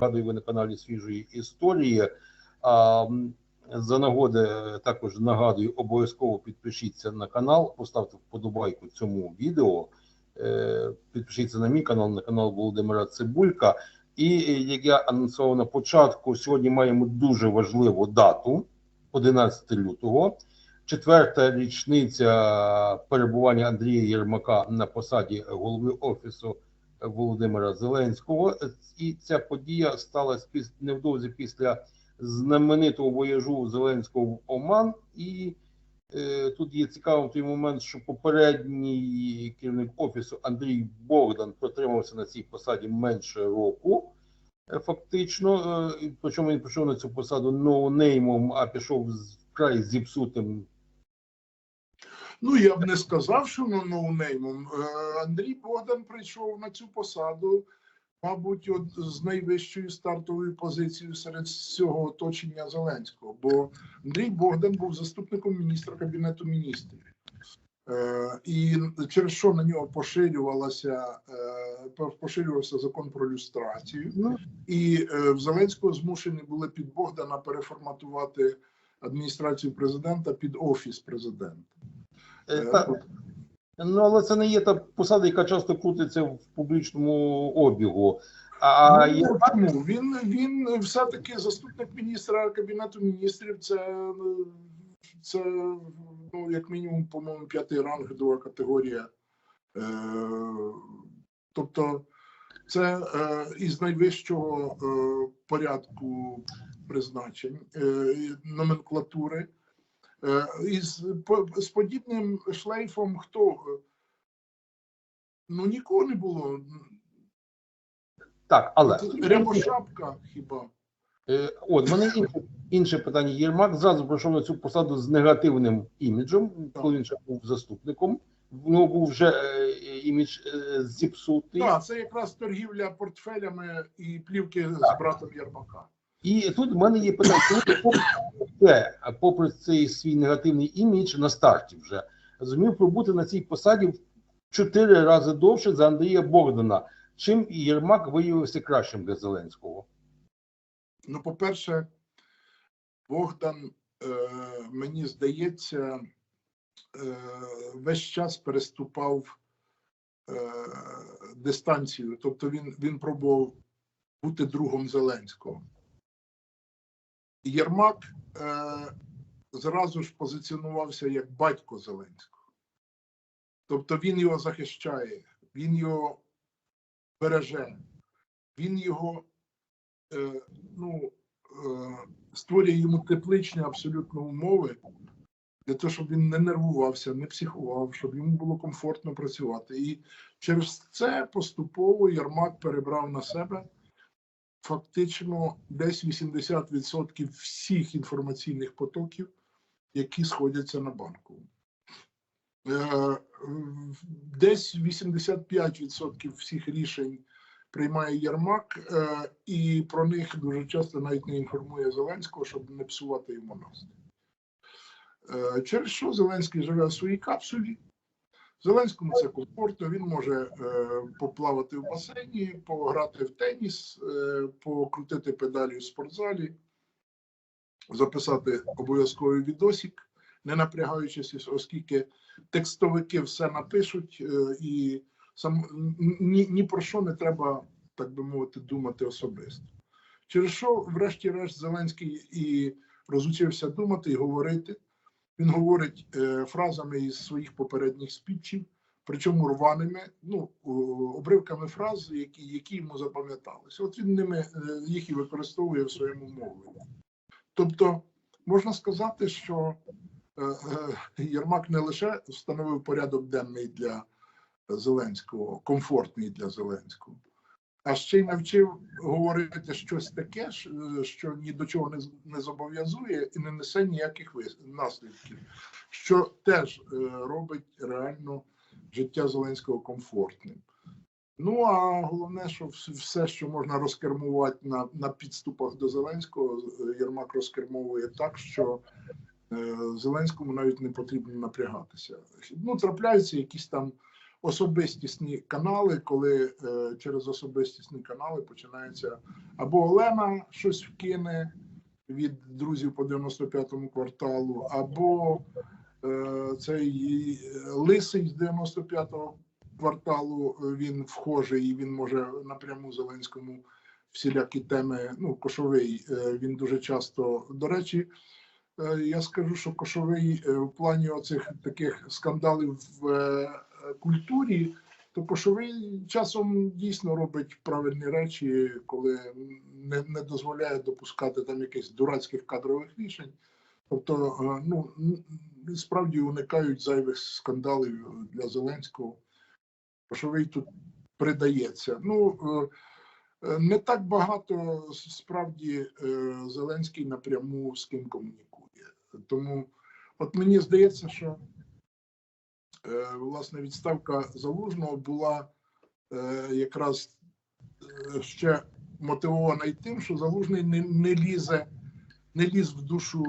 Нагадую, ви на каналі свіжої історії. А, за нагоди е, також нагадую, обов'язково підпишіться на канал, поставте вподобайку цьому відео. Е, Підпишіться на мій канал, на канал Володимира Цибулька. І е, як я анонсував на початку, сьогодні маємо дуже важливу дату 11 лютого. Четверта річниця перебування Андрія Єрмака на посаді голови офісу Володимира Зеленського. І ця подія сталася невдовзі після знаменитого вояжу Зеленського в Оман. І е, тут є цікавим той момент, що попередній керівник офісу Андрій Богдан протримався на цій посаді менше року. е, Фактично, е, причому він пішов на цю посаду ноунеймом, а пішов з вкрай зіпсутим Ну, я б не сказав, що ну, ноунеймом. Е, Андрій Богдан прийшов на цю посаду, мабуть, от з найвищою стартовою позицією серед всього оточення Зеленського. Бо Андрій Богдан був заступником міністра Кабінету міністрів. Е, І через що на нього поширювалася, е, поширювався закон про люстрацію. Ну, І в Зеленського змушені були під Богдана переформатувати адміністрацію президента під офіс президента. Е, Е, та, ну, але це не є та посада, яка часто крутиться в публічному обігу. А Ну, я він, він все-таки заступник міністра кабінету міністрів. Це, це ну, як мінімум, по-моєму, п'ятий ранг, друга категорія. Е, тобто, це е, із найвищого е, порядку призначень е, номенклатури. Е, із, з подібним шлейфом хто? е, Ну, нікого не було. так, але Рябошапка хіба? Е, От, в мене інше, інше питання. Єрмак зразу пройшов на цю посаду з негативним іміджем, коли він ще був заступником. В був вже е, імідж е, зіпсутий. Так, це якраз торгівля портфелями і плівки з братом Єрмака. І тут в мене є питання, попри це, попри цей свій негативний імідж на старті вже зумів пробути на цій посаді в чотири рази довше за Андрія Богдана. Чим Єрмак виявився кращим для Зеленського? Ну, по-перше, Богдан, е, мені здається, е, весь час переступав е, дистанцію. Тобто він, він пробував бути другом Зеленського. Єрмак е, зразу ж позиціонувався як батько Зеленського. Тобто він його захищає, він його береже, він його е, ну, е, створює йому тепличні абсолютно умови для того, щоб він не нервувався, не психував, щоб йому було комфортно працювати. І через це поступово Єрмак перебрав на себе фактично десь 80% всіх інформаційних потоків, які сходяться на банку. Е, Десь 85% всіх рішень приймає Єрмак, е, і про них дуже часто навіть не інформує Зеленського, щоб не псувати йому настрій. Е, Через що Зеленський живе в своїй капсулі. Зеленському це комфортно, він може е, поплавати в басейні, пограти в теніс, е, покрутити педалі в спортзалі, записати обов'язковий відосик, не напрягаючись, оскільки текстовики все напишуть, е, і сам ні, ні про що не треба, так би мовити, думати особисто. Через що, врешті-решт, Зеленський і розучився думати і говорити. Він говорить е, фразами із своїх попередніх спічів, причому рваними, ну, обривками фраз, які, які йому запам'яталися. От він ними е, їх і використовує в своєму мовленні. Тобто, можна сказати, що е, Єрмак не лише встановив порядок денний для Зеленського, комфортний для Зеленського, а ще й навчив говорити щось таке, що ні до чого не, не зобов'язує і не несе ніяких наслідків, що теж е, робить реально життя Зеленського комфортним. Ну а головне, що все, що можна розкермувати на, на підступах до Зеленського, е, Єрмак розкермовує так, що е, Зеленському навіть не потрібно напрягатися. Ну, трапляються якісь там особистісні канали, коли е, через особистісні канали починається або Олена щось вкине від друзів по 95-му кварталу, або е, цей е, лисий з 95-го кварталу е, він вхожий і він може напряму Зеленському всілякі теми. Ну, кошовий е, він дуже часто. До речі, е, я скажу, що кошовий в плані оцих таких скандалів в культурі, то кошовий часом дійсно робить правильні речі, коли не, не дозволяє допускати там якихось дурацьких кадрових рішень. Тобто, е, ну справді уникають зайвих скандалів для Зеленського. Кошовий тут придається. Ну е, е, не так багато справді Зеленський напряму з ким комунікує. Тому, от мені здається, що власне відставка залужного була е, якраз е, ще мотивована й тим, що залужний не, не лізе. Не ліз в душу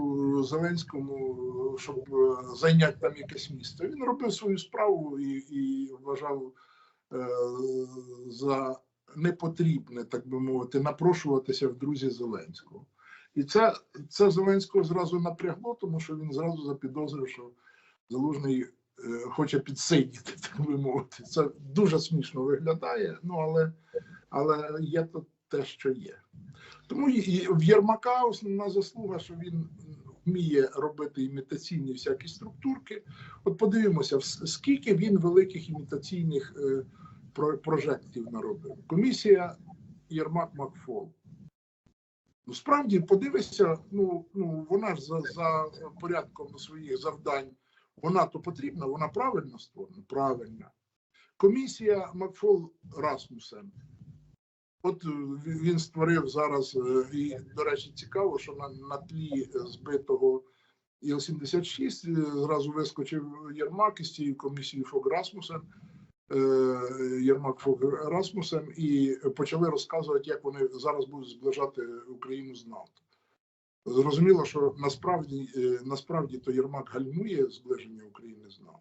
Зеленському, щоб е, зайняти там якесь місце. Він робив свою справу і, і вважав е, за непотрібне, так би мовити, напрошуватися в друзі Зеленського. І це, це Зеленського зразу напрягло, тому що він зразу запідозрив, що Залужний е, хоче підсидіти, так би мовити. Це дуже смішно виглядає, ну але, але є то те, що є. Тому і- в Єрмака основна заслуга, що він вміє робити імітаційні всякі структурки. От подивимося, скільки він великих імітаційних е, про- прожектів наробив. Комісія Єрмак Макфол. Ну, справді, подивися, ну, ну вона ж за, за порядком своїх завдань, вона то потрібна, вона правильно створена? Правильно. Комісія Макфол Расмусен. От він створив зараз, е, і, до речі, цікаво, що на, на тлі збитого Іл-76 е, зразу вискочив Єрмак із цією комісією Фог Расмусен, е, Єрмак Фог Расмусен, і почали розказувати, як вони зараз будуть зближати Україну з НАТО. Зрозуміло, що насправді, е, насправді то Єрмак гальмує зближення України з НАТО.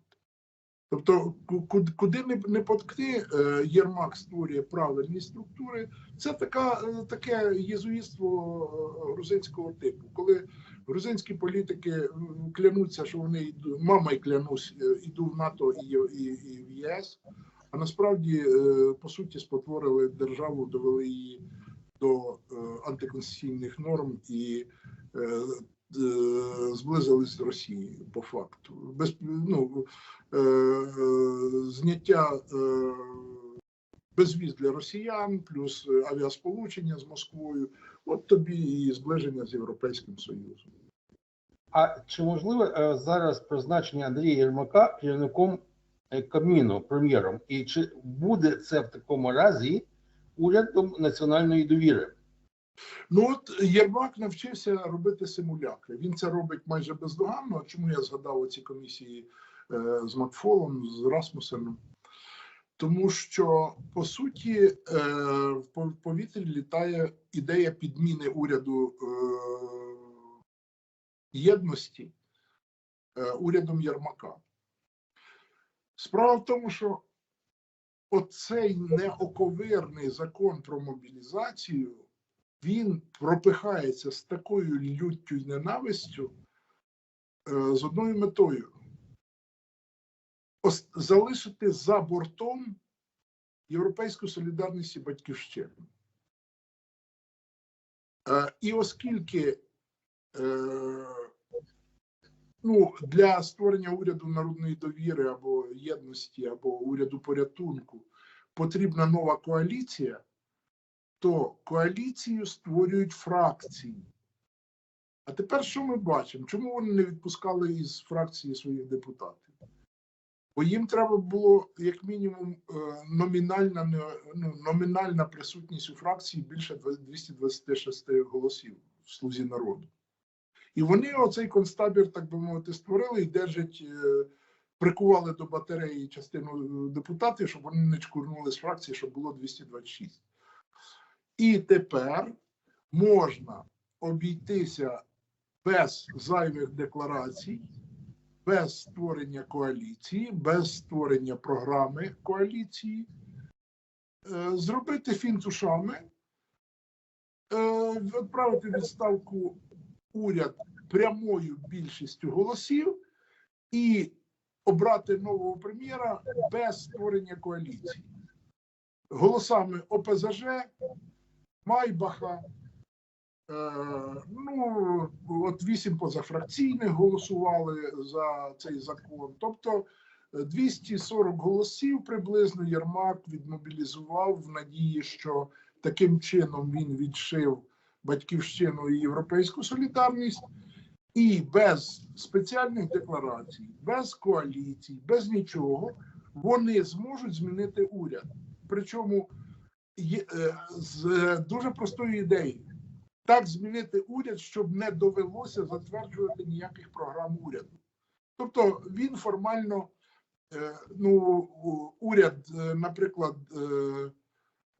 Тобто, ку- куди, не, поткни, е, Єрмак створює правильні структури. Це така, е, таке єзуїтство е, грузинського типу, коли грузинські політики клянуться, що вони йду, мама й клянусь, іду в НАТО і, і, і в ЄС, а насправді, по суті, спотворили державу, довели її до антиконституційних норм і зблизились з Росією по факту. Без, ну, е, е, зняття е, безвіз для росіян, плюс е, авіасполучення з Москвою. От тобі і зближення з Європейським Союзом. А чи можливо е, зараз призначення Андрія Єрмака керівником е, Кабміну, прем'єром? І чи буде це в такому разі урядом національної довіри? Ну от Єрмак навчився робити симулякри. Він це робить майже бездоганно. Чому я згадав ці комісії е, з Макфолом, з Расмусеном? Тому що по суті е, в повітрі літає ідея підміни уряду е, єдності урядом Єрмака. Справа в тому, що оцей неоковирний закон про мобілізацію він пропихається з такою люттю і ненавистю е, з одною метою залишити за бортом європейську солідарність і батьківщину. Е, і оскільки е, ну, для створення уряду народної довіри або єдності, або уряду порятунку потрібна нова коаліція, то коаліцію створюють фракції. А тепер що ми бачимо? Чому вони не відпускали із фракції своїх депутатів? Бо їм треба було, як мінімум, е, номінальна, ну, номінальна присутність у фракції більше 226 голосів в слузі народу. І вони оцей концтабір, так би мовити, створили і держать, е, прикували до батареї частину е, депутатів, щоб вони не чкурнули з фракції, щоб було 226. І тепер можна обійтися без зайвих декларацій без створення коаліції, без створення програми коаліції, е, зробити фінт ушами, е, відправити відставку уряд прямою більшістю голосів і обрати нового прем'єра без створення коаліції. Голосами ОПЗЖ, Майбаха, е, ну, от вісім позафракційних голосували за цей закон. Тобто е, 240 голосів приблизно Єрмак відмобілізував в надії, що таким чином він відшив батьківщину і європейську солідарність. І без спеціальних декларацій, без коаліцій, без нічого вони зможуть змінити уряд. Причому е, з е, дуже простої ідеї. Так змінити уряд, щоб не довелося затверджувати ніяких програм уряду. Тобто він формально, е, ну, уряд, е, наприклад, е,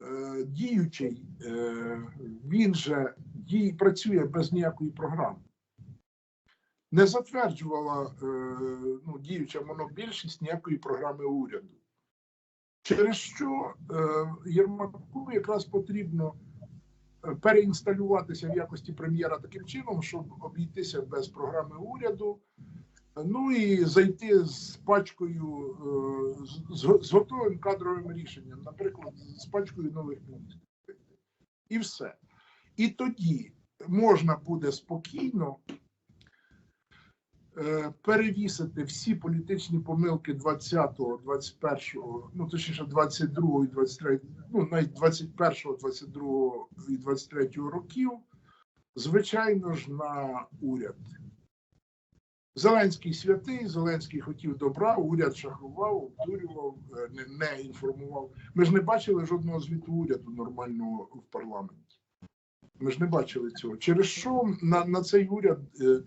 е, діючий, е, він же дій, працює без ніякої програми. Не затверджувала е, ну, діюча монобільшість ніякої програми уряду. Через що е, Єрмаку якраз потрібно е, переінсталюватися в якості прем'єра таким чином, щоб обійтися без програми уряду, ну і зайти з пачкою е, з, готовим кадровим рішенням, наприклад, з пачкою нових міністрів. І все. І тоді можна буде спокійно перевісити всі політичні помилки 20-го, 21-го, ну точніше 22-го і 23-го, ну навіть 21-го, 22-го і 23-го років, звичайно ж, на уряд. Зеленський святий, Зеленський хотів добра, уряд шахрував, обдурював, е, не, не інформував. Ми ж не бачили жодного звіту уряду нормального в парламенті. Ми ж не бачили цього. Через що на, на цей уряд е,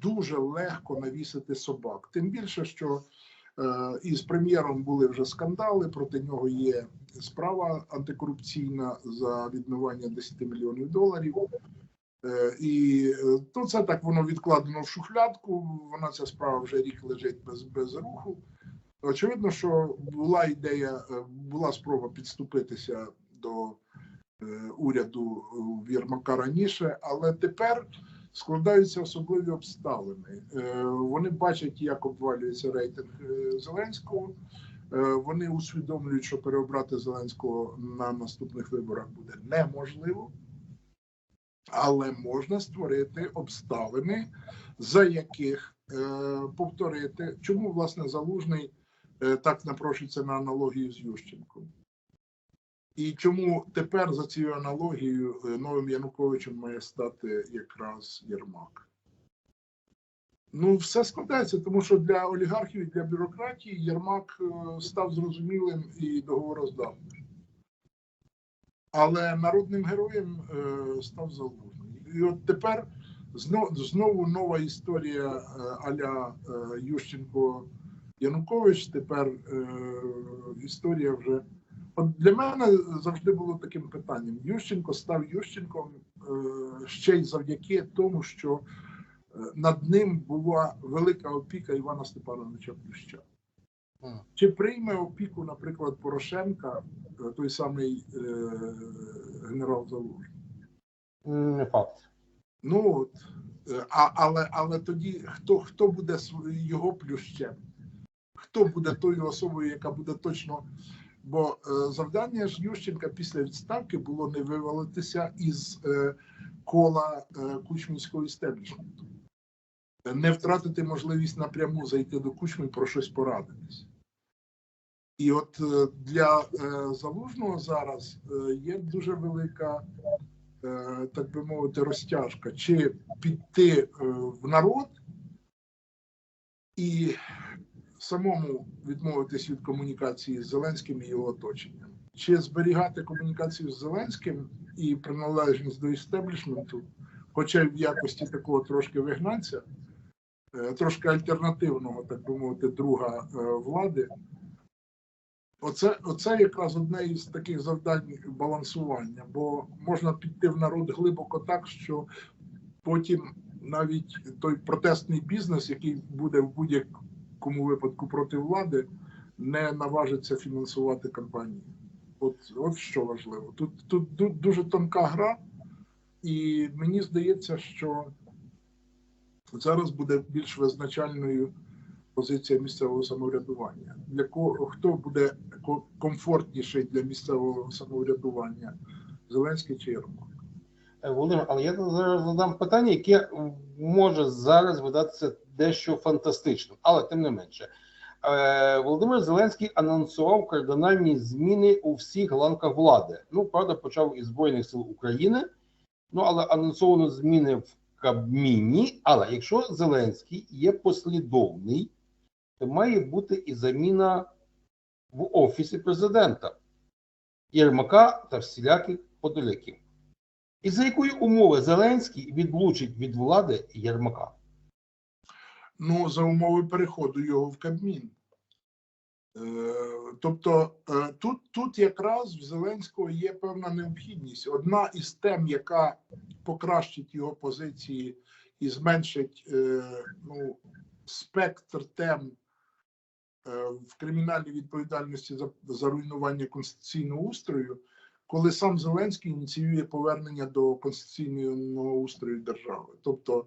дуже легко навісити собак. Тим більше, що е, із прем'єром були вже скандали, проти нього є справа антикорупційна за відмивання 10 мільйонів доларів. Е, і е, то це так воно відкладено в шухлядку. Вона ця справа вже рік лежить без, без руху. Очевидно, що була ідея, е, була спроба підступитися до уряду в Єрмака раніше, але тепер складаються особливі обставини. Е, Вони бачать, як обвалюється рейтинг е, Зеленського. Е, Вони усвідомлюють, що переобрати Зеленського на наступних виборах буде неможливо, але можна створити обставини, за яких е, повторити, чому власне залужний е, так напрошується на аналогію з Ющенком. І чому тепер за цією аналогією е, новим Януковичем має стати якраз Єрмак? Ну, все складається, тому що для олігархів і для бюрократії Єрмак е, став зрозумілим і договороздатним. Але народним героєм е, став залужний. І от тепер знову, нова історія аля Ющенко Янукович. Тепер історія вже. От для мене завжди було таким питанням: Ющенко став Ющенком е, ще й завдяки тому, що е, над ним була велика опіка Івана Степановича Плюща. Чи прийме опіку, наприклад, Порошенка, е, той самий е, генерал Залужний? Не факт. Ну от, а, але, але тоді хто, хто буде його плющем? Хто буде тою особою, яка буде точно. Бо е, завдання ж Ющенка після відставки було не вивалитися із е, кола е, кучмінського істеблішменту, не втратити можливість напряму зайти до кучми про щось порадитись. І от для залужного зараз є дуже велика так би мовити, розтяжка, чи піти в народ і самому відмовитись від комунікації з Зеленським і його оточенням, чи зберігати комунікацію з Зеленським і приналежність до істеблішменту, хоча й в якості такого трошки вигнанця, е, трошки альтернативного, так би мовити, друга е, влади. Оце, оце якраз одне із таких завдань балансування, бо можна піти в народ глибоко так, що потім навіть той протестний бізнес, який буде в будь-як будь-якому випадку проти влади не наважиться фінансувати кампанії. От, от що важливо. Тут, тут, тут дуже тонка гра, і мені здається, що зараз буде більш визначальною позиція місцевого самоврядування. Для кого хто буде комфортніший для місцевого самоврядування? Зеленський чи Єрмак? Володимир, але я зараз задам питання, яке може зараз видатися дещо фантастичним, але тим не менше. Е, Володимир Зеленський анонсував кардинальні зміни у всіх ланках влади. Ну, правда, почав із Збройних сил України, ну але анонсовано зміни в Кабміні. Але якщо Зеленський є послідовний, то має бути і заміна в офісі президента Єрмака та всіляких подоляків. І за якої умови Зеленський відлучить від влади Єрмака? Ну, за умови переходу його в Кабмін. Е, Тобто е, тут, тут якраз в Зеленського є певна необхідність. Одна із тем, яка покращить його позиції і зменшить е, ну, спектр тем в кримінальній відповідальності за, за руйнування конституційного устрою, коли сам Зеленський ініціює повернення до конституційного устрою держави. Тобто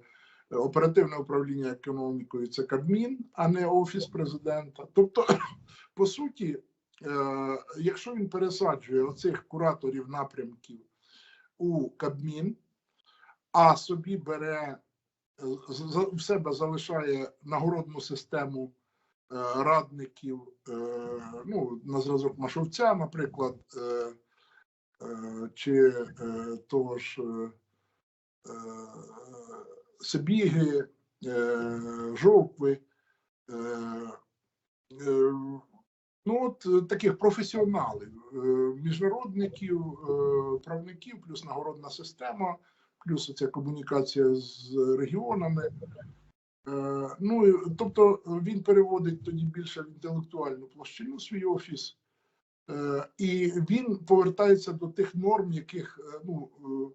оперативне управління економікою це Кабмін, а не офіс президента. Тобто, по суті, е, якщо він пересаджує оцих кураторів напрямків у Кабмін, а собі бере е, в себе залишає нагородну систему е, радників, ну, на зразок Машовця, наприклад, чи того ж Сибіги, е, Жовкви. е, е, Ну, от е, таких професіоналів, е, міжнародників, е, правників, плюс нагородна система, плюс ця комунікація з регіонами. Е, Ну, тобто він переводить тоді більше в інтелектуальну площину свій офіс, Е, і він повертається до тих норм, яких е, ну, е, е,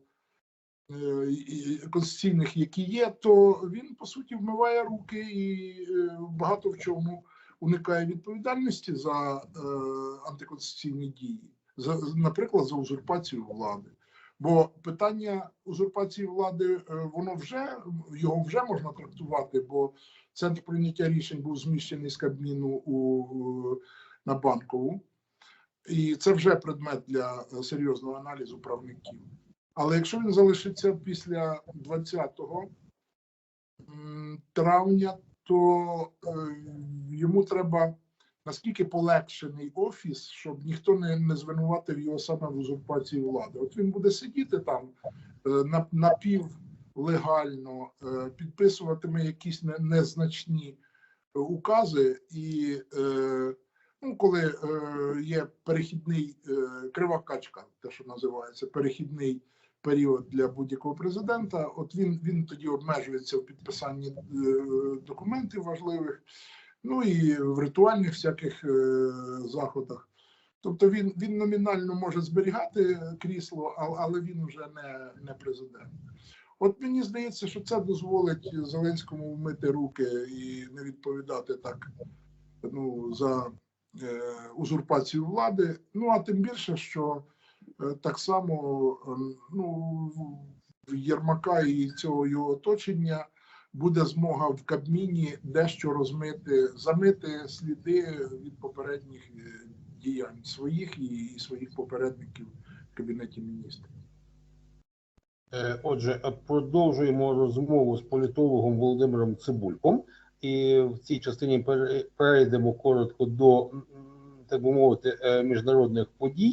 конституційних, які є, то він по суті вмиває руки і е, багато в чому уникає відповідальності за е, антиконституційні дії, за, наприклад, за узурпацію влади. Бо питання узурпації влади, е, воно вже його вже можна трактувати, бо центр прийняття рішень був зміщений з Кабміну у на банкову, і це вже предмет для е, серйозного аналізу правників. Але якщо він залишиться після 20 травня, то е, йому треба наскільки полегшений офіс, щоб ніхто не, не звинуватив його саме в узурпації влади. От він буде сидіти там е, на, напівлегально, е, підписуватиме якісь не, незначні укази, і ну, коли е, є перехідний е, крива качка, те, що називається, перехідний період для будь-якого президента, от він, він тоді обмежується в підписанні е, документів важливих, ну і в ритуальних всяких е, заходах. Тобто він, він номінально може зберігати крісло, але він вже не, не президент. От мені здається, що це дозволить Зеленському вмити руки і не відповідати так ну, за е, узурпацію влади. Ну а тим більше, що так само е, ну, Єрмака і цього його оточення буде змога в Кабміні дещо розмити, замити сліди від попередніх е, діянь своїх і, своїх попередників в кабінеті міністрів. Е, Отже, е, продовжуємо розмову з політологом Володимиром Цибульком, і в цій частині пере- перейдемо коротко до, так би мовити, е, міжнародних подій.